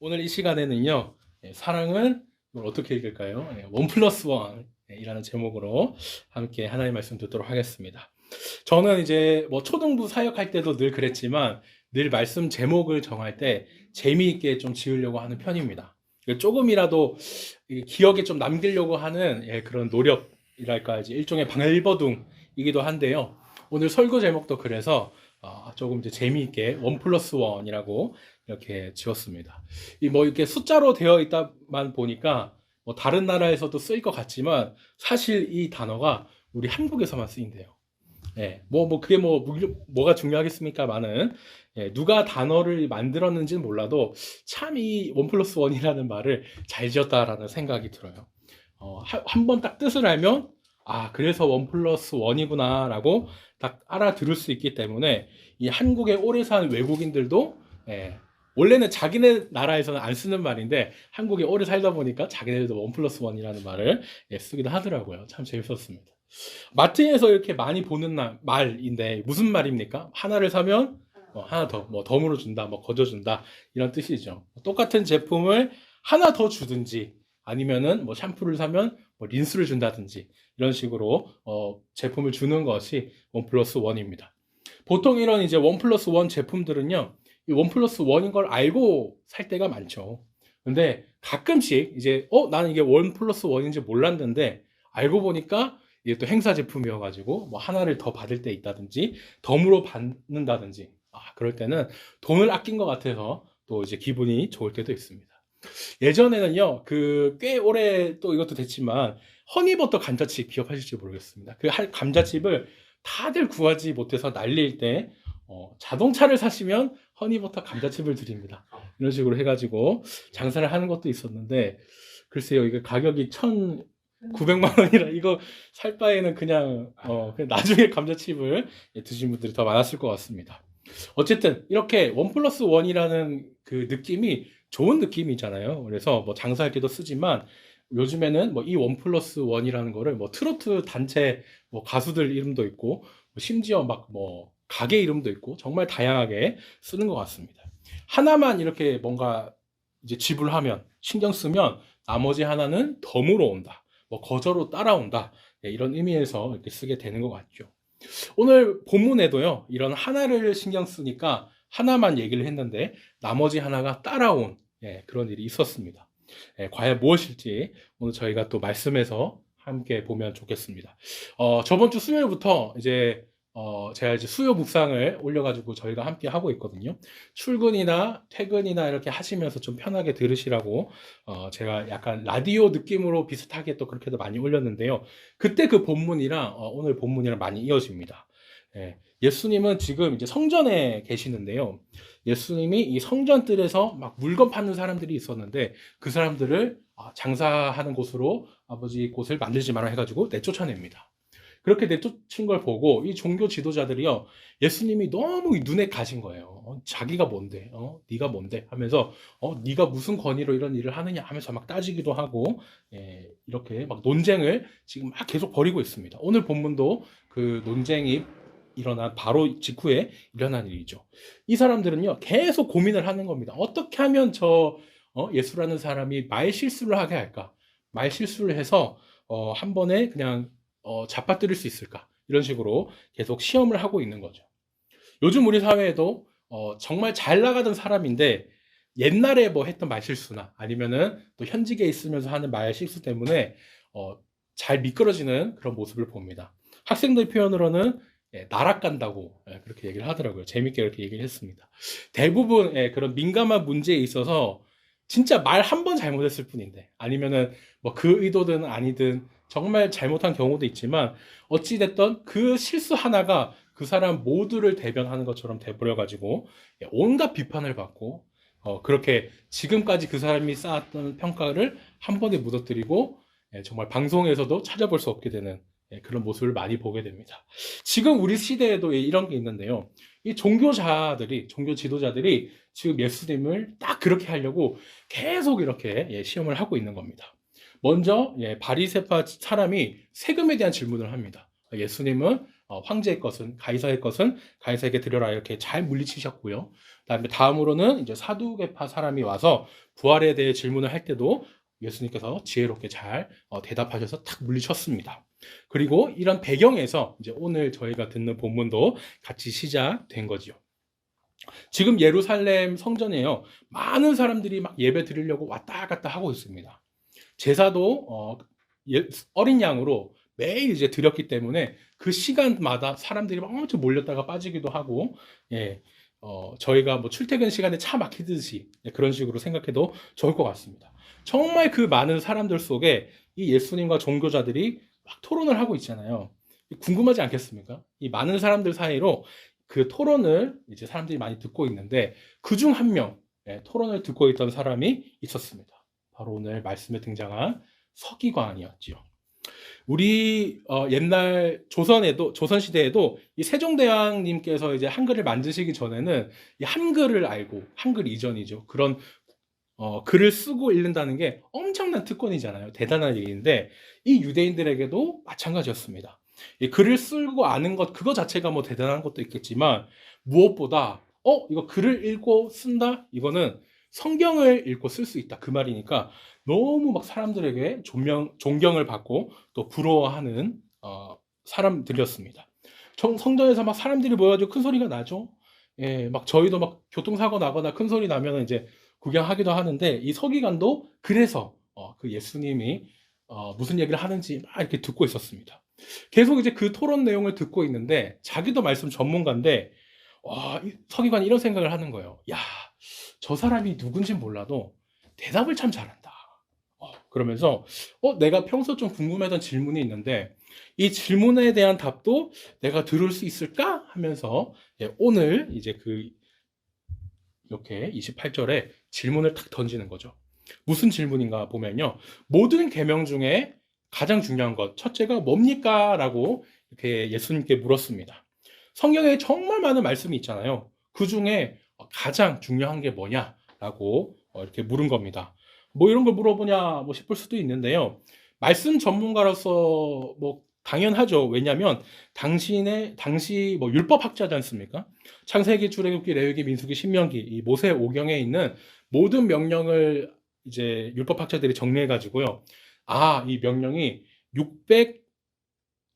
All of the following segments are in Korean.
오늘 이 시간에는요, 예, 사랑은 어떻게 읽을까요? 예, 원 플러스 원이라는 제목으로 함께 하나의 말씀 듣도록 하겠습니다. 저는 이제 뭐 초등부 사역할 때도 늘 그랬지만 늘 말씀 제목을 정할 때 재미있게 좀 지으려고 하는 편입니다. 조금이라도 이 기억에 좀 남기려고 하는 예, 그런 노력이랄까 이제 일종의 발버둥이기도 한데요. 오늘 설교 제목도 그래서 어, 조금 이제 재미있게 원 플러스 원이라고 이렇게 지었습니다. 이 뭐 이렇게 숫자로 되어 있다만 보니까 뭐 다른 나라에서도 쓰일 것 같지만 사실 이 단어가 우리 한국에서만 쓰인대요. 예, 뭐, 뭐, 그게 뭐, 뭐, 가 중요하겠습니까? 많은. 예, 누가 단어를 만들었는지는 몰라도 참 이 원 플러스 원이라는 말을 잘 지었다라는 생각이 들어요. 어, 한 번 딱 뜻을 알면, 아, 그래서 원 플러스 원이구나라고 딱 알아들을 수 있기 때문에 이 한국에 오래 산 외국인들도, 예, 원래는 자기네 나라에서는 안 쓰는 말인데 한국에 오래 살다 보니까 자기네들도 원 플러스 원이라는 말을 예, 쓰기도 하더라고요. 참 재밌었습니다. 마트에서 이렇게 많이 보는 나- 말인데 무슨 말입니까? 하나를 사면 어, 하나 더, 뭐 덤으로 준다, 뭐 거저 준다 이런 뜻이죠. 똑같은 제품을 하나 더 주든지 아니면은 뭐 샴푸를 사면 뭐 린스를 준다든지 이런 식으로 어, 제품을 주는 것이 원 플러스 원입니다. 보통 이런 이제 원 플러스 원 제품들은요, 이 원 플러스 원인 걸 알고 살 때가 많죠. 근데 가끔씩 이제 어 나는 이게 원 플러스 원인지 몰랐는데 알고 보니까 이게 또 행사 제품이어가지고 뭐 하나를 더 받을 때 있다든지 덤으로 받는다든지 아 그럴 때는 돈을 아낀 것 같아서 또 이제 기분이 좋을 때도 있습니다. 예전에는요 그 꽤 오래 또 이것도 됐지만 허니버터 감자칩 기억하실지 모르겠습니다. 그 할- 감자칩을 다들 구하지 못해서 날릴 때 어, 자동차를 사시면 허니버터 감자칩을 드립니다. 이런 식으로 해가지고 장사를 하는 것도 있었는데 글쎄요 이게 가격이 1,900만 원이라 이거 살 바에는 그냥 어 그냥 나중에 감자칩을 예, 드신 분들이 더 많았을 것 같습니다. 어쨌든 이렇게 원 플러스 원이라는 그 느낌이 좋은 느낌이잖아요. 그래서 뭐 장사할 때도 쓰지만 요즘에는 뭐 이 원 플러스 원이라는 거를 뭐 트로트 단체 뭐 가수들 이름도 있고 뭐 심지어 막뭐 가게 이름도 있고 정말 다양하게 쓰는 것 같습니다. 하나만 이렇게 뭔가 이제 지불하면 신경 쓰면 나머지 하나는 덤으로 온다. 뭐 거저로 따라온다. 네, 이런 의미에서 이렇게 쓰게 되는 것 같죠. 오늘 본문에도요. 이런 하나를 신경 쓰니까 하나만 얘기를 했는데 나머지 하나가 따라온 예, 그런 일이 있었습니다. 예, 과연 무엇일지 오늘 저희가 또 말씀에서 함께 보면 좋겠습니다. 어, 저번 주 수요일부터 이제 어, 제가 이제 수요 묵상을 올려가지고 저희가 함께 하고 있거든요. 출근이나 퇴근이나 이렇게 하시면서 좀 편하게 들으시라고 어, 제가 약간 라디오 느낌으로 비슷하게 또 그렇게도 많이 올렸는데요. 그때 그 본문이랑 어, 오늘 본문이랑 많이 이어집니다. 예, 예수님은 지금 이제 성전에 계시는데요. 예수님이 이 성전뜰에서 막 물건 파는 사람들이 있었는데 그 사람들을 아, 장사하는 곳으로 아버지 곳을 만들지 마라 해가지고 내쫓아냅니다. 그렇게 내쫓은 걸 보고 이 종교 지도자들이요 예수님이 너무 눈에 가신 거예요. 어, 자기가 뭔데, 어, 네가 뭔데 하면서 어, 네가 무슨 권위로 이런 일을 하느냐 하면서 막 따지기도 하고 예, 이렇게 막 논쟁을 지금 막 계속 벌이고 있습니다. 오늘 본문도 그 논쟁이 일어난 바로 직후에 일어난 일이죠. 이 사람들은요 계속 고민을 하는 겁니다. 어떻게 하면 저 어, 예수라는 사람이 말 실수를 하게 할까? 말 실수를 해서 어, 한 번에 그냥 어, 잡아뜨릴 수 있을까? 이런 식으로 계속 시험을 하고 있는 거죠. 요즘 우리 사회에도 어, 정말 잘 나가던 사람인데 옛날에 뭐 했던 말실수나 아니면은 또 현직에 있으면서 하는 말실수 때문에 어, 잘 미끄러지는 그런 모습을 봅니다. 학생들 표현으로는 예, 나락간다고 예, 그렇게 얘기를 하더라고요. 재밌게 이렇게 얘기를 했습니다. 대부분 예, 그런 민감한 문제에 있어서 진짜 말 한 번 잘못했을 뿐인데 아니면은 뭐 그 의도든 아니든 정말 잘못한 경우도 있지만 어찌됐던 그 실수 하나가 그 사람 모두를 대변하는 것처럼 돼버려가지고 예, 온갖 비판을 받고 어, 그렇게 지금까지 그 사람이 쌓았던 평가를 한 번에 묻어뜨리고 예, 정말 방송에서도 찾아볼 수 없게 되는 예, 그런 모습을 많이 보게 됩니다. 지금 우리 시대에도 예, 이런 게 있는데요. 이 종교자들이, 종교 지도자들이 지금 예수님을 딱 그렇게 하려고 계속 이렇게 예, 시험을 하고 있는 겁니다. 먼저 예, 바리세파 사람이 세금에 대한 질문을 합니다. 예수님은 어, 황제의 것은 가이사의 것은 가이사에게 드려라 이렇게 잘 물리치셨고요. 그다음에 다음으로는 이제 사두개파 사람이 와서 부활에 대해 질문을 할 때도 예수님께서 지혜롭게 잘 어, 대답하셔서 탁 물리쳤습니다. 그리고 이런 배경에서 이제 오늘 저희가 듣는 본문도 같이 시작된 거지요. 지금 예루살렘 성전에요. 많은 사람들이 막 예배 드리려고 왔다 갔다 하고 있습니다. 제사도 어, 예- 어린 양으로 매일 이제 드렸기 때문에 그 시간마다 사람들이 막 엄청 몰렸다가 빠지기도 하고, 예, 어, 저희가 뭐 출퇴근 시간에 차 막히듯이 예, 그런 식으로 생각해도 좋을 것 같습니다. 정말 그 많은 사람들 속에 이 예수님과 종교자들이 막 토론을 하고 있잖아요. 궁금하지 않겠습니까? 이 많은 사람들 사이로 그 토론을 이제 사람들이 많이 듣고 있는데 그 중 한 명, 예, 토론을 듣고 있던 사람이 있었습니다. 바로 오늘 말씀에 등장한 서기관이었지요. 우리 어, 옛날 조선에도 조선 시대에도 이 세종대왕님께서 이제 한글을 만드시기 전에는 이 한글을 알고 한글 이전이죠. 그런 어, 글을 쓰고 읽는다는 게 엄청난 특권이잖아요. 대단한 일인데 이 유대인들에게도 마찬가지였습니다. 이 글을 쓰고 아는 것 그거 자체가 뭐 대단한 것도 있겠지만 무엇보다 어 이거 글을 읽고 쓴다 이거는 성경을 읽고 쓸 수 있다 그 말이니까 너무 막 사람들에게 존명, 존경을 받고 또 부러워하는 어, 사람들이었습니다. 정- 성전에서 막 사람들이 모여가지고 큰 소리가 나죠. 예, 막 저희도 막 교통사고 나거나 큰 소리 나면 이제 구경하기도 하는데 이 서기관도 그래서 어, 그 예수님이 어, 무슨 얘기를 하는지 막 이렇게 듣고 있었습니다. 계속 이제 그 토론 내용을 듣고 있는데 자기도 말씀 전문가인데 와, 이 서기관이 이런 생각을 하는 거예요. 야, 저 사람이 누군지 몰라도 대답을 참 잘한다. 어, 그러면서 어, 내가 평소 좀 궁금했던 질문이 있는데 이 질문에 대한 답도 내가 들을 수 있을까 하면서 예, 오늘 이제 그 이렇게 28절에 질문을 탁 던지는 거죠. 무슨 질문인가 보면요. 모든 계명 중에 가장 중요한 것 첫째가 뭡니까? 라고 이렇게 예수님께 물었습니다. 성경에 정말 많은 말씀이 있잖아요. 그 중에 가장 중요한 게 뭐냐라고 어, 이렇게 물은 겁니다. 뭐 이런 걸 물어보냐 뭐 싶을 수도 있는데요. 말씀 전문가로서 뭐 당연하죠. 왜냐하면 당신의 당시 뭐 율법 학자지 않습니까? 창세기, 출애굽기, 레위기, 민수기, 신명기 이 모세 오경에 있는 모든 명령을 이제 율법 학자들이 정리해 가지고요. 아, 이 명령이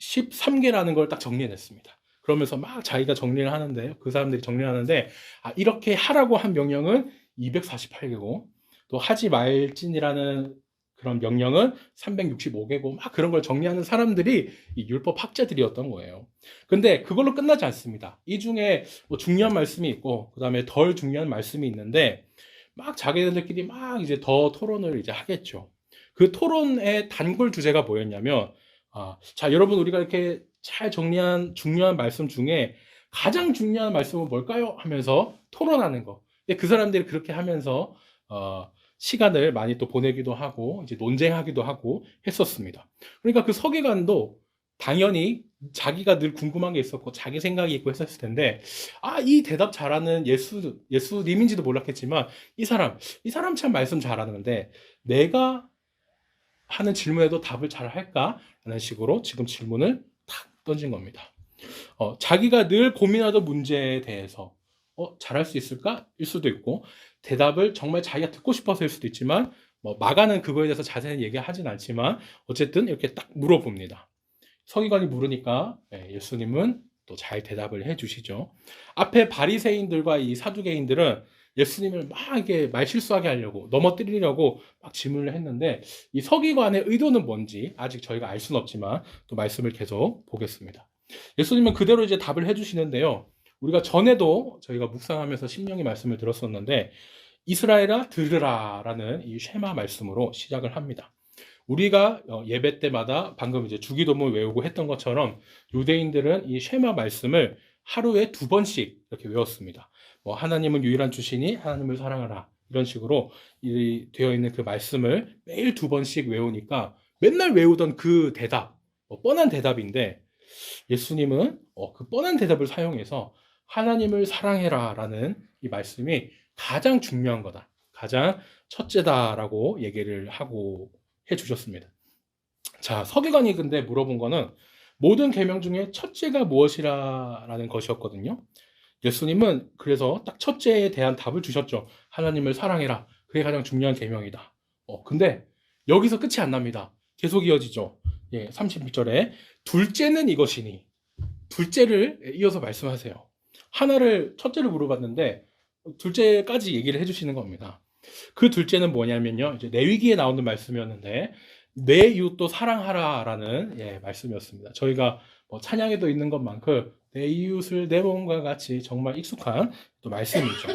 613개라는 걸 딱 정리해 냈습니다. 그러면서 막 자기가 정리를 하는데 그 사람들이 정리하는데 아, 이렇게 하라고 한 명령은 248개고 또 하지 말진이라는 그런 명령은 365개고 막 그런 걸 정리하는 사람들이 이 율법 학자들이었던 거예요. 근데 그걸로 끝나지 않습니다. 이 중에 뭐 중요한 말씀이 있고 그다음에 덜 중요한 말씀이 있는데 막 자기들끼리 막 이제 더 토론을 이제 하겠죠. 그 토론의 단골 주제가 뭐였냐면 아, 자 여러분 우리가 이렇게 잘 정리한 중요한 말씀 중에 가장 중요한 말씀은 뭘까요? 하면서 토론하는 거. 근데 그 사람들이 그렇게 하면서 어, 시간을 많이 또 보내기도 하고 이제 논쟁하기도 하고 했었습니다. 그러니까 그 서기관도 당연히 자기가 늘 궁금한 게 있었고 자기 생각이 있고 했었을 텐데 아 이 대답 잘하는 예수 예수님인지도 몰랐겠지만 이 사람 이 사람 참 말씀 잘하는데 내가 하는 질문에도 답을 잘 할까라는 식으로 지금 질문을 탁 던진 겁니다. 어, 자기가 늘 고민하던 문제에 대해서 어, 잘할 수 있을까? 일 수도 있고 대답을 정말 자기가 듣고 싶어서일 수도 있지만 뭐 마가는 그거에 대해서 자세히 얘기하진 않지만 어쨌든 이렇게 딱 물어봅니다. 서기관이 물으니까 예, 예수님은 또 잘 대답을 해주시죠. 앞에 바리새인들과 이 사두개인들은 예수님을 막 이게 말 실수하게 하려고 넘어뜨리려고 막 질문을 했는데 이 서기관의 의도는 뭔지 아직 저희가 알 수는 없지만 또 말씀을 계속 보겠습니다. 예수님은 그대로 이제 답을 해주시는데요. 우리가 전에도 저희가 묵상하면서 심령의 말씀을 들었었는데 이스라엘아 들으라라는 이 쉐마 말씀으로 시작을 합니다. 우리가 어, 예배 때마다 방금 이제 주기도문 외우고 했던 것처럼 유대인들은 이 쉐마 말씀을 하루에 두 번씩 이렇게 외웠습니다. 뭐 하나님은 유일한 주시니 하나님을 사랑하라 이런 식으로 이 되어 있는 그 말씀을 매일 두 번씩 외우니까 맨날 외우던 그 대답 뭐 뻔한 대답인데 예수님은 어, 그 뻔한 대답을 사용해서 하나님을 사랑해라라는 이 말씀이 가장 중요한 거다. 가장 첫째다라고 얘기를 하고 해 주셨습니다. 자, 서기관이 근데 물어본 거는 모든 계명 중에 첫째가 무엇이라라는 것이었거든요. 예수님은 그래서 딱 첫째에 대한 답을 주셨죠. 하나님을 사랑해라. 그게 가장 중요한 계명이다. 어, 근데 여기서 끝이 안 납니다. 계속 이어지죠. 예, 31절에 둘째는 이것이니 둘째를 이어서 말씀하세요. 하나를 첫째를 물어봤는데 둘째까지 얘기를 해주시는 겁니다. 그 둘째는 뭐냐면요. 이제 내위기에 나오는 말씀이었는데 내 이웃도 사랑하라라는 예, 말씀이었습니다. 저희가 뭐 찬양에도 있는 것만큼 내 이웃을 내 몸과 같이 정말 익숙한 또 말씀이죠.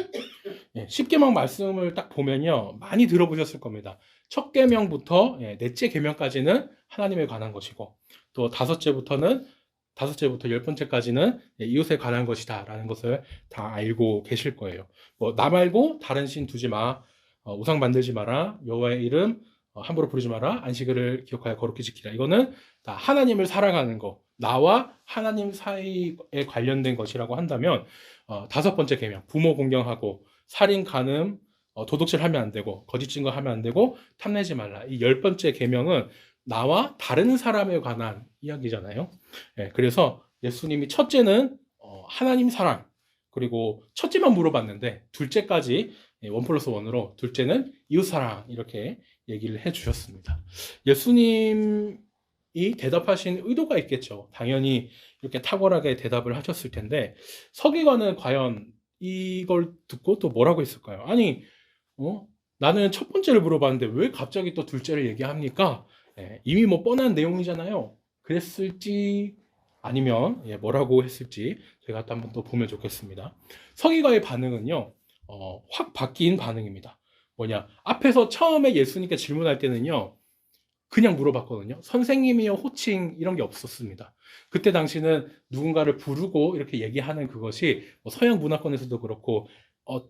예, 10계명 말씀을 딱 보면요. 많이 들어보셨을 겁니다. 첫 계명부터 예, 넷째 계명까지는 하나님에 관한 것이고 또 다섯째부터는 다섯째부터 열 번째까지는 예, 이웃에 관한 것이다라는 것을 다 알고 계실 거예요. 뭐 나 말고 다른 신 두지 마, 어, 우상 만들지 마라, 여호와의 이름 어, 함부로 부르지 마라, 안식일을 기억하여 거룩히 지키라. 이거는 다 하나님을 사랑하는 거, 나와 하나님 사이에 관련된 것이라고 한다면 어, 다섯 번째 계명, 부모 공경하고 살인, 간음, 어, 도둑질 하면 안 되고 거짓 증거 하면 안 되고 탐내지 말라. 이 열 번째 계명은 나와 다른 사람에 관한 이야기잖아요. 예, 그래서 예수님이 첫째는 어, 하나님 사랑 그리고 첫째만 물어봤는데 둘째까지 예, 원 플러스 원으로 둘째는 이웃 사랑 이렇게 얘기를 해주셨습니다. 예수님이 대답하신 의도가 있겠죠. 당연히 이렇게 탁월하게 대답을 하셨을 텐데 서기관은 과연 이걸 듣고 또 뭐라고 했을까요? 아니, 어? 나는 첫 번째를 물어봤는데 왜 갑자기 또 둘째를 얘기합니까? 예, 이미 뭐 뻔한 내용이잖아요. 그랬을지 아니면 예, 뭐라고 했을지 제가 또 한번 또 보면 좋겠습니다. 서기관의 반응은요, 어, 확 바뀐 반응입니다. 뭐냐? 앞에서 처음에 예수님께 질문할 때는요, 그냥 물어봤거든요. 선생님이요, 호칭 이런 게 없었습니다. 그때 당시는 누군가를 부르고 이렇게 얘기하는 그것이 뭐 서양 문화권에서도 그렇고 어,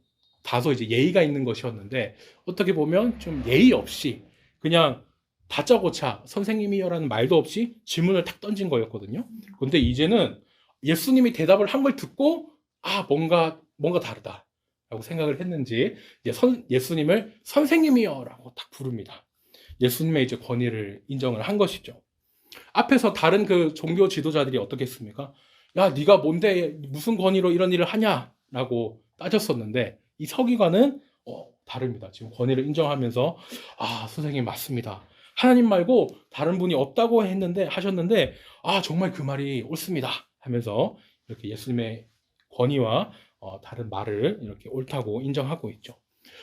다소 이제 예의가 있는 것이었는데 어떻게 보면 좀 예의 없이 그냥 다짜고짜 선생님이요라는 말도 없이 질문을 탁 던진 거였거든요. 근데 이제는 예수님이 대답을 한 걸 듣고 아 뭔가 뭔가 다르다 라고 생각을 했는지 이제 선, 예수님을 선생님이요라고 딱 부릅니다. 예수님의 이제 권위를 인정을 한 것이죠. 앞에서 다른 그 종교 지도자들이 어떻게 했습니까? 야, 네가 뭔데 무슨 권위로 이런 일을 하냐라고 따졌었는데 이 서기관은 어, 다릅니다. 지금 권위를 인정하면서 아, 선생님 맞습니다. 하나님 말고 다른 분이 없다고 했는데 하셨는데 아, 정말 그 말이 옳습니다. 하면서 이렇게 예수님의 권위와 어, 다른 말을 이렇게 옳다고 인정하고 있죠.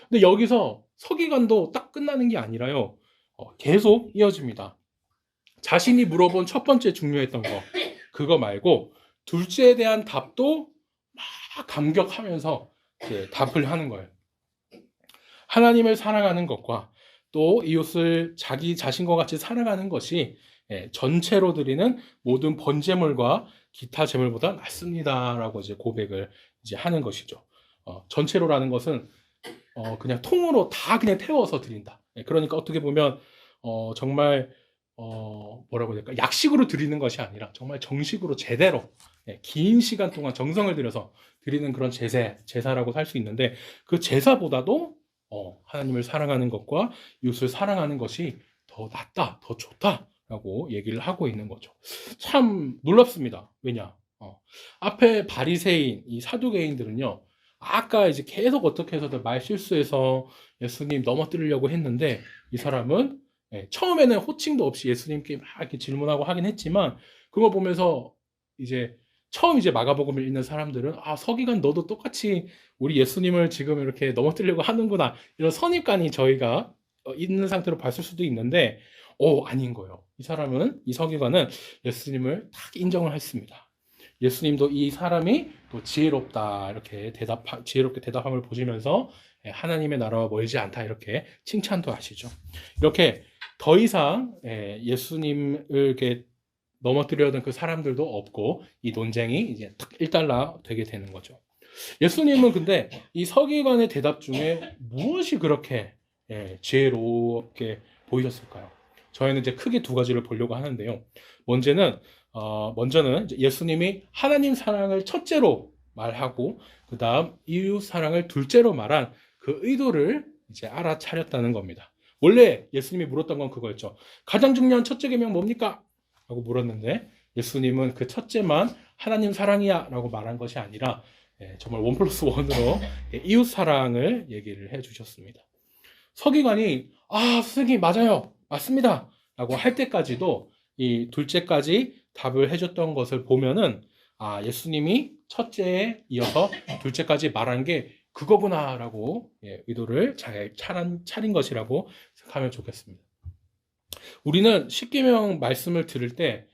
근데 여기서 서기관도 딱 끝나는 게 아니라요. 어, 계속 이어집니다. 자신이 물어본 첫 번째 중요했던 거 그거 말고 둘째에 대한 답도 막 감격하면서 답을 하는 거예요. 하나님을 사랑하는 것과 또 이웃을 자기 자신과 같이 사랑하는 것이 예, 전체로 드리는 모든 번제물과 기타 제물보다 낫습니다라고 이제 고백을 이제 하는 것이죠. 어, 전체로라는 것은 어, 그냥 통으로 다 그냥 태워서 드린다. 예, 그러니까 어떻게 보면 어, 정말 어, 뭐라고 해야 될까? 약식으로 드리는 것이 아니라 정말 정식으로 제대로 예, 긴 시간 동안 정성을 들여서 드리는 그런 제사, 제사라고 할 수 있는데 그 제사보다도 어, 하나님을 사랑하는 것과 이웃을 사랑하는 것이 더 낫다, 더 좋다라고 얘기를 하고 있는 거죠. 참 놀랍습니다. 왜냐? 어, 앞에 바리새인, 이 사두개인들은요. 아까 이제 계속 어떻게 해서든 말 실수해서 예수님 넘어뜨리려고 했는데 이 사람은 예, 처음에는 호칭도 없이 예수님께 막 이렇게 질문하고 하긴 했지만 그거 보면서 이제 처음 이제 마가복음을 읽는 사람들은 아 서기관 너도 똑같이 우리 예수님을 지금 이렇게 넘어뜨리려고 하는구나 이런 선입관이 저희가 어, 있는 상태로 봤을 수도 있는데 오 아닌 거예요. 이 사람은 이 서기관은 예수님을 딱 인정을 했습니다. 예수님도 이 사람이 또 지혜롭다 이렇게 대답 지혜롭게 대답함을 보시면서 예, 하나님의 나라와 멀지 않다 이렇게 칭찬도 하시죠. 이렇게 더 이상 예, 예수님을 이렇게 넘어뜨려던 그 사람들도 없고 이 논쟁이 이제 딱 일단락 되게 되는 거죠. 예수님은 근데 이 서기관의 대답 중에 무엇이 그렇게 예, 지혜롭게 보이셨을까요? 저희는 이제 크게 두 가지를 보려고 하는데요. 먼저는 어, 먼저는 예수님이 하나님 사랑을 첫째로 말하고 그 다음 이웃 사랑을 둘째로 말한 그 의도를 이제 알아차렸다는 겁니다. 원래 예수님이 물었던 건 그거였죠. 가장 중요한 첫째 계명 뭡니까? 라고 물었는데 예수님은 그 첫째만 하나님 사랑이야 라고 말한 것이 아니라 예, 정말 원 플러스 원으로 예, 이웃 사랑을 얘기를 해 주셨습니다. 서기관이 아 선생님 맞아요 맞습니다 라고 할 때까지도 이 둘째까지 답을 해줬던 것을 보면은 아 예수님이 첫째에 이어서 둘째까지 말한 게 그거구나라고 예, 의도를 잘 차린, 차린 것이라고 생각하면 좋겠습니다. 우리는 십계명 말씀을 들을 때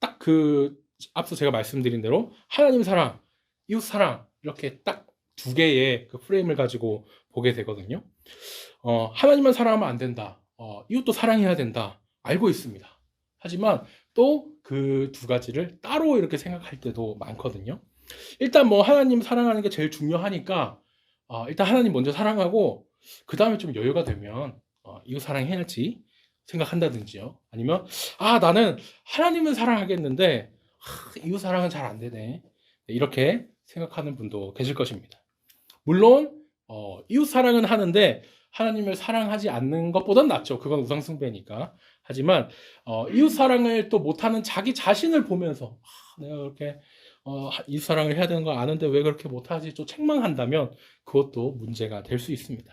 딱 그 앞서 제가 말씀드린 대로 하나님 사랑, 이웃 사랑 이렇게 딱 두 개의 그 프레임을 가지고 보게 되거든요. 어, 하나님만 사랑하면 안 된다. 어, 이웃도 사랑해야 된다. 알고 있습니다. 하지만 또 그 두 가지를 따로 이렇게 생각할 때도 많거든요. 일단 뭐 하나님 사랑하는 게 제일 중요하니까 어, 일단 하나님 먼저 사랑하고 그 다음에 좀 여유가 되면 어, 이웃 사랑해야지 생각한다든지요. 아니면 아 나는 하나님은 사랑하겠는데 하, 이웃 사랑은 잘 안 되네. 이렇게 생각하는 분도 계실 것입니다. 물론 어, 이웃 사랑은 하는데 하나님을 사랑하지 않는 것보단 낫죠. 그건 우상숭배니까. 하지만 어, 이웃 사랑을 또 못하는 자기 자신을 보면서 아, 내가 그렇게 어, 이웃 사랑을 해야 되는 거 아는데 왜 그렇게 못하지? 또 책망한다면 그것도 문제가 될 수 있습니다.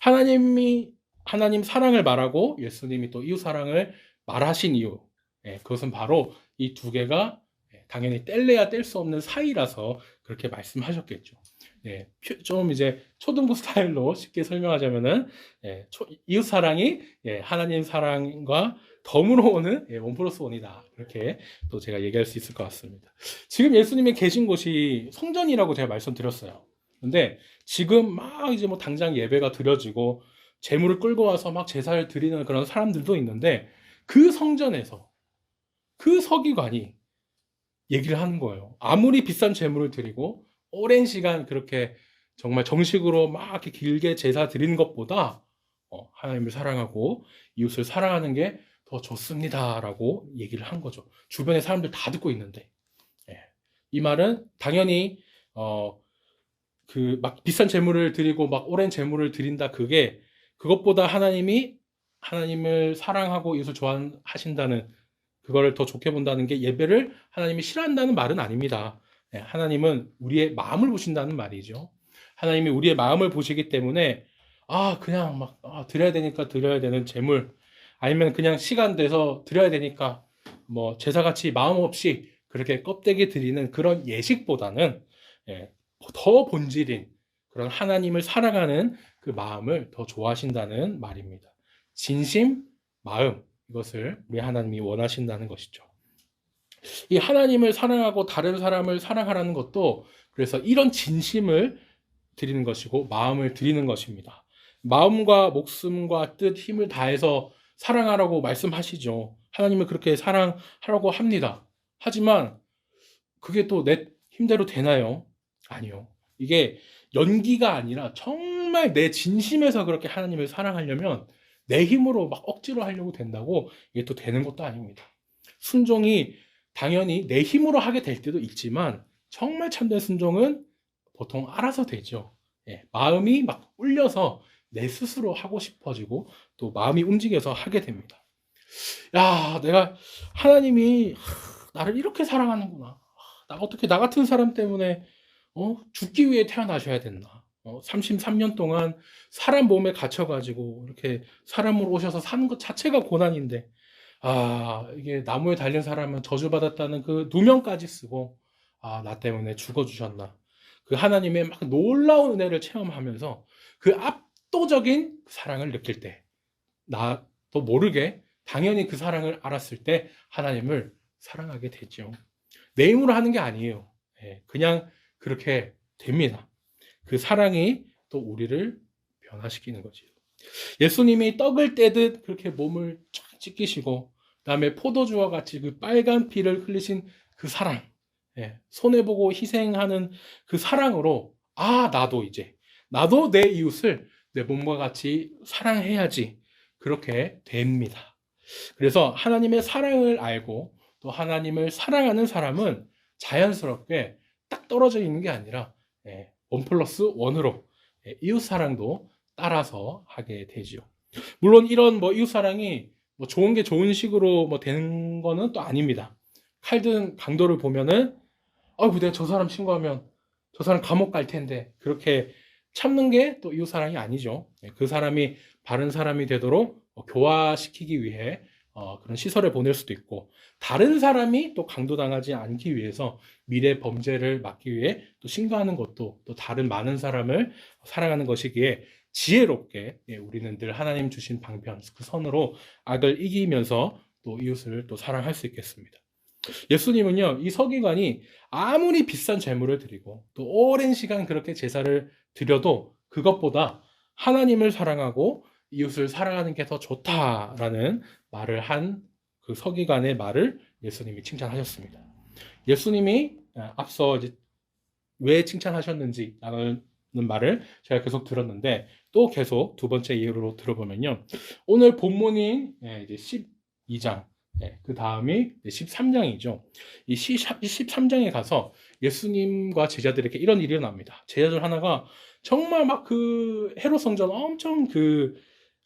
하나님이 하나님 사랑을 말하고 예수님이 또 이웃 사랑을 말하신 이유, 예, 그것은 바로 이 두 개가 예, 당연히 뗄래야 뗄 수 없는 사이라서 그렇게 말씀하셨겠죠. 예, 표- 좀 이제 초등부 스타일로 쉽게 설명하자면은 예, 초- 이웃 사랑이 예, 하나님 사랑과 덤으로 오는 예, 원 플러스 원이다. 이렇게 또 제가 얘기할 수 있을 것 같습니다. 지금 예수님이 계신 곳이 성전이라고 제가 말씀드렸어요. 근데 지금 막 이제 뭐 당장 예배가 드려지고 재물을 끌고 와서 막 제사를 드리는 그런 사람들도 있는데 그 성전에서 그 서기관이 얘기를 하는 거예요. 아무리 비싼 재물을 드리고 오랜 시간 그렇게 정말 정식으로 막 이렇게 길게 제사 드리는 것보다 어, 하나님을 사랑하고 이웃을 사랑하는 게 더 좋습니다라고 얘기를 한 거죠. 주변에 사람들 다 듣고 있는데 예. 이 말은 당연히 어, 그 막 비싼 재물을 드리고 막 오랜 재물을 드린다 그게 그것보다 하나님이 하나님을 사랑하고 이웃을 좋아하신다는 그거를 더 좋게 본다는 게 예배를 하나님이 싫어한다는 말은 아닙니다. 예, 하나님은 우리의 마음을 보신다는 말이죠. 하나님이 우리의 마음을 보시기 때문에 아 그냥 막 아, 드려야 되니까 드려야 되는 재물 아니면 그냥 시간 돼서 드려야 되니까 뭐 제사같이 마음 없이 그렇게 껍데기 드리는 그런 예식보다는 예, 더 본질인 그런 하나님을 사랑하는 그 마음을 더 좋아하신다는 말입니다. 진심, 마음 이것을 우리 하나님이 원하신다는 것이죠. 이 하나님을 사랑하고 다른 사람을 사랑하라는 것도 그래서 이런 진심을 드리는 것이고 마음을 드리는 것입니다. 마음과 목숨과 뜻, 힘을 다해서 사랑하라고 말씀하시죠. 하나님은 그렇게 사랑하라고 합니다. 하지만 그게 또 내 힘대로 되나요? 아니요. 이게 연기가 아니라 정말 내 진심에서 그렇게 하나님을 사랑하려면 내 힘으로 막 억지로 하려고 된다고 이게 또 되는 것도 아닙니다. 순종이 당연히 내 힘으로 하게 될 때도 있지만 정말 참된 순종은 보통 알아서 되죠. 예, 마음이 막 울려서 내 스스로 하고 싶어지고 또 마음이 움직여서 하게 됩니다. 야, 내가 하나님이 하, 나를 이렇게 사랑하는구나. 하, 나 어떻게 나 같은 사람 때문에 어? 죽기 위해 태어나셔야 됐나? 어, 33년 동안 사람 몸에 갇혀가지고 이렇게 사람으로 오셔서 사는 것 자체가 고난인데, 아, 이게 나무에 달린 사람은 저주받았다는 그 누명까지 쓰고, 아, 나 때문에 죽어주셨나. 그 하나님의 막 놀라운 은혜를 체험하면서 그 압도적인 사랑을 느낄 때, 나도 모르게 당연히 그 사랑을 알았을 때 하나님을 사랑하게 되죠. 내 힘으로 하는 게 아니에요. 예, 그냥 그렇게 됩니다. 그 사랑이 또 우리를 변화시키는 거지요. 예수님이 떡을 떼듯 그렇게 몸을 쫙 찢기시고, 그 다음에 포도주와 같이 그 빨간 피를 흘리신 그 사랑, 예, 손해 보고 희생하는 그 사랑으로 아 나도 이제 나도 내 이웃을 내 몸과 같이 사랑해야지 그렇게 됩니다. 그래서 하나님의 사랑을 알고 또 하나님을 사랑하는 사람은 자연스럽게 딱 떨어져 있는 게 아니라 예, 원 플러스 원으로 예, 이웃 사랑도 따라서 하게 되지요. 물론 이런 뭐 이웃 사랑이 뭐 좋은 게 좋은 식으로 뭐 되는 거는 또 아닙니다. 칼든 강도를 보면은 아이고 내가 저 사람 신고하면 저 사람 감옥 갈 텐데 그렇게 참는 게 또 이웃 사랑이 아니죠. 예, 그 사람이 바른 사람이 되도록 어, 교화시키기 위해 어, 그런 시설에 보낼 수도 있고 다른 사람이 또 강도당하지 않기 위해서 미래 범죄를 막기 위해 또 신고하는 것도 또 다른 많은 사람을 사랑하는 것이기에 지혜롭게 예, 우리는 늘 하나님 주신 방편 그 선으로 악을 이기면서 또 이웃을 또 사랑할 수 있겠습니다. 예수님은요 이 서기관이 아무리 비싼 재물을 드리고 또 오랜 시간 그렇게 제사를 드려도 그것보다 하나님을 사랑하고 이웃을 사랑하는 게 더 좋다라는 말을 한 그 서기관의 말을 예수님이 칭찬하셨습니다. 예수님이 아, 앞서 이제 왜 칭찬하셨는지라는 말을 제가 계속 들었는데 또 계속 두 번째 이유로 들어보면요. 오늘 본문인 예, 이제 12장 그 다음이 13장이죠. 이 13장에 가서 예수님과 제자들에게 이런 일이 일어납니다. 제자들 하나가 정말 막 그 헤롯 성전 엄청 그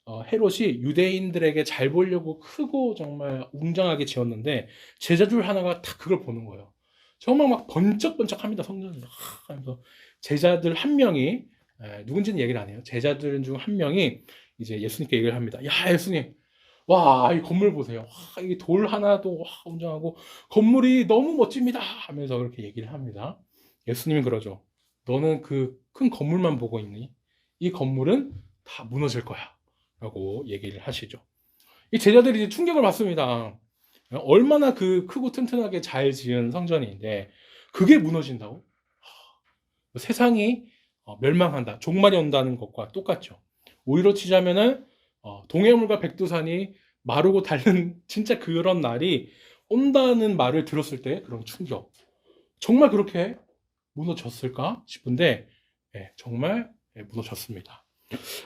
어, 헤롯이 유대인들에게 잘 보려고 크고 정말 웅장하게 지었는데 제자들 하나가 딱 그걸 보는 거예요. 정말 막 번쩍번쩍합니다 성전을 하, 하면서 제자들 한 명이 에, 누군지는 얘기를 안 해요. 제자들 중 한 명이 이제 예수님께 얘기를 합니다. 야 예수님, 와 이 건물 보세요. 와, 이돌 하나도 와, 웅장하고 건물이 너무 멋집니다. 하면서 그렇게 얘기를 합니다. 예수님이 그러죠. 너는 그 큰 건물만 보고 있니? 이 건물은 다 무너질 거야. 라고 얘기를 하시죠. 이 제자들이 이제 충격을 받습니다. 얼마나 그 크고 튼튼하게 잘 지은 성전인데 그게 무너진다고? 세상이 어, 멸망한다, 종말이 온다는 것과 똑같죠. 오히려 치자면은 어, 동해물과 백두산이 마르고 닳는 진짜 그런 날이 온다는 말을 들었을 때 그런 충격. 정말 그렇게 무너졌을까 싶은데 예, 정말 예, 무너졌습니다.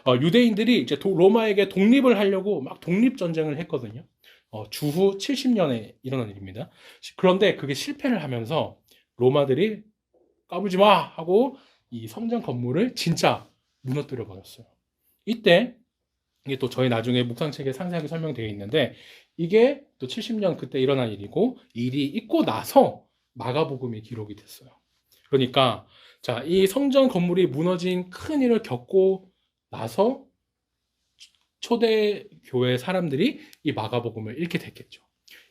어, 유대인들이 이제 도, 로마에게 독립을 하려고 막 독립 전쟁을 했거든요. 어, 주후 70년에 일어난 일입니다. 그런데 그게 실패를 하면서 로마들이 까불지 마 하고 이 성전 건물을 진짜 무너뜨려 버렸어요. 이때 이게 또 저희 나중에 묵상책에 상세하게 설명되어 있는데 이게 또 70년 그때 일어난 일이고 일이 있고 나서 마가복음이 기록이 됐어요. 그러니까 자, 이 성전 건물이 무너진 큰 일을 겪고 나서 초대 교회 사람들이 이 마가복음을 읽게 됐겠죠.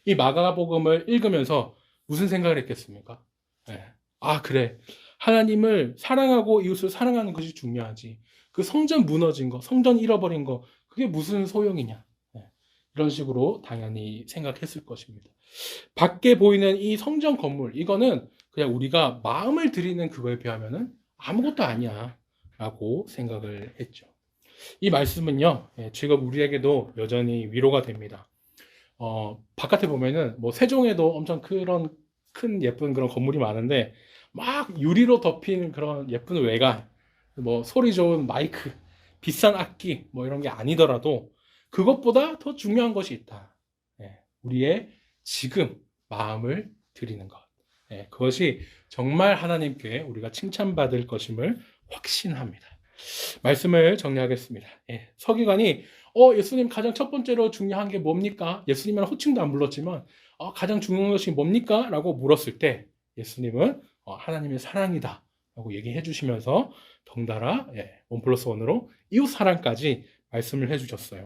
이 마가복음을 읽으면서 무슨 생각을 했겠습니까? 네. 아, 그래. 하나님을 사랑하고 이웃을 사랑하는 것이 중요하지. 그 성전 무너진 거, 성전 잃어버린 거, 그게 무슨 소용이냐. 네. 이런 식으로 당연히 생각했을 것입니다. 밖에 보이는 이 성전 건물, 이거는 그냥 우리가 마음을 드리는 그거에 비하면은 아무것도 아니야. 라고 생각을 했죠. 이 말씀은요, 예, 지금 우리에게도 여전히 위로가 됩니다. 어, 바깥에 보면은 뭐 세종에도 엄청 그런 큰 예쁜 그런 건물이 많은데 막 유리로 덮인 그런 예쁜 외관, 뭐 소리 좋은 마이크, 비싼 악기 뭐 이런 게 아니더라도 그것보다 더 중요한 것이 있다. 예, 우리의 지금 마음을 드리는 것. 예, 그것이 정말 하나님께 우리가 칭찬받을 것임을 확신합니다. 말씀을 정리하겠습니다. 예, 서기관이 어 예수님 가장 첫 번째로 중요한 게 뭡니까? 예수님은 호칭도 안 불렀지만 어, 가장 중요한 것이 뭡니까? 라고 물었을 때 예수님은 어, 하나님의 사랑이다 라고 얘기해 주시면서 덩달아 예, 원 플러스 원으로 이웃 사랑까지 말씀을 해 주셨어요.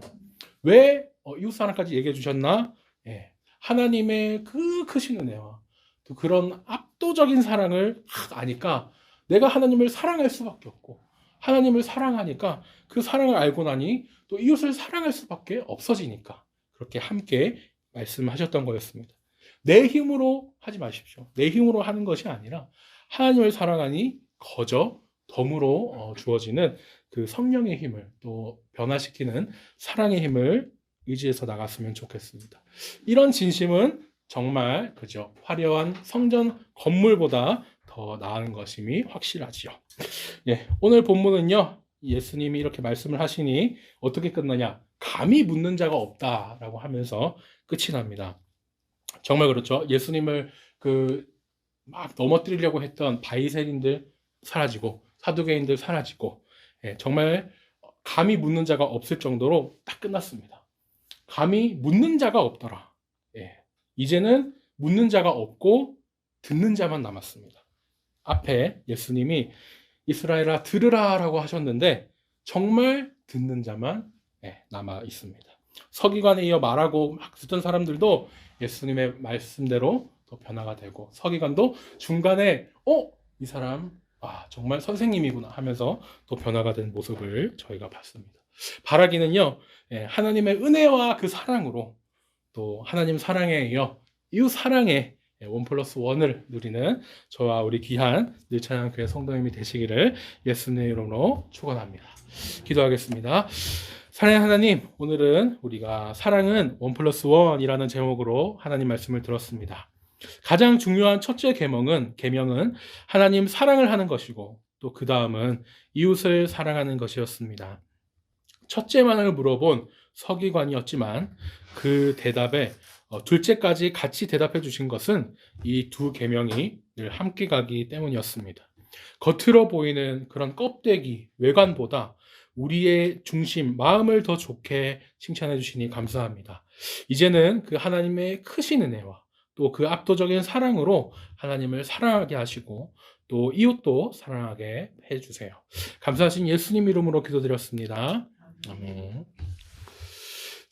왜 어, 이웃 사랑까지 얘기해 주셨나? 예, 하나님의 그 크신 은혜와 또 그런 압도적인 사랑을 아니까 내가 하나님을 사랑할 수밖에 없고 하나님을 사랑하니까 그 사랑을 알고 나니 또 이웃을 사랑할 수밖에 없어지니까 그렇게 함께 말씀하셨던 거였습니다. 내 힘으로 하지 마십시오. 내 힘으로 하는 것이 아니라 하나님을 사랑하니 거저 덤으로 어, 주어지는 그 성령의 힘을 또 변화시키는 사랑의 힘을 의지해서 나갔으면 좋겠습니다. 이런 진심은 정말 그죠 화려한 성전 건물보다 더 나은 것임이 확실하지요. 예, 오늘 본문은요. 예수님이 이렇게 말씀을 하시니 어떻게 끝나냐? 감히 묻는 자가 없다라고 하면서 끝이 납니다. 정말 그렇죠. 예수님을 그 막 넘어뜨리려고 했던 바이새인들 사라지고 사두개인들 사라지고 예, 정말 감히 묻는 자가 없을 정도로 딱 끝났습니다. 감히 묻는 자가 없더라. 예, 이제는 묻는 자가 없고 듣는 자만 남았습니다. 앞에 예수님이 이스라엘아 들으라라고 하셨는데 정말 듣는 자만 예, 남아 있습니다. 서기관에 이어 말하고 막 듣던 사람들도 예수님의 말씀대로 또 변화가 되고 서기관도 중간에 어? 이 사람 아 정말 선생님이구나 하면서 또 변화가 된 모습을 저희가 봤습니다. 바라기는요 예, 하나님의 은혜와 그 사랑으로 또 하나님 사랑에 이어 이웃 사랑의 예, 원 플러스 원을 누리는 저와 우리 귀한 늘찬양교회 성도님이 되시기를 예수님의 이름으로 축원합니다. 기도하겠습니다. 사랑의 하나님, 오늘은 우리가 사랑은 원 플러스 원이라는 제목으로 하나님 말씀을 들었습니다. 가장 중요한 첫째 계명은 계명은 하나님 사랑을 하는 것이고 또 그 다음은 이웃을 사랑하는 것이었습니다. 첫째만을 물어본 서기관이었지만 그 대답에 어, 둘째까지 같이 대답해 주신 것은 이 두 계명이 늘 함께 가기 때문이었습니다. 겉으로 보이는 그런 껍데기 외관보다 우리의 중심 마음을 더 좋게 칭찬해 주시니 감사합니다. 이제는 그 하나님의 크신 은혜와 또 그 압도적인 사랑으로 하나님을 사랑하게 하시고 또 이웃도 사랑하게 해 주세요. 감사하신 예수님 이름으로 기도드렸습니다. 아멘.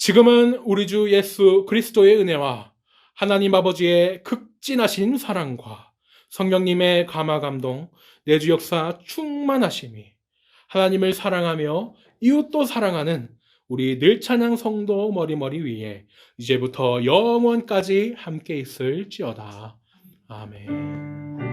지금은 우리 주 예수 그리스도의 은혜와 하나님 아버지의 극진하신 사랑과 성령님의 감화 감동, 내주 역사 충만하심이 하나님을 사랑하며 이웃도 사랑하는 우리 늘찬양 성도 머리머리 위에 이제부터 영원까지 함께 있을지어다. 아멘.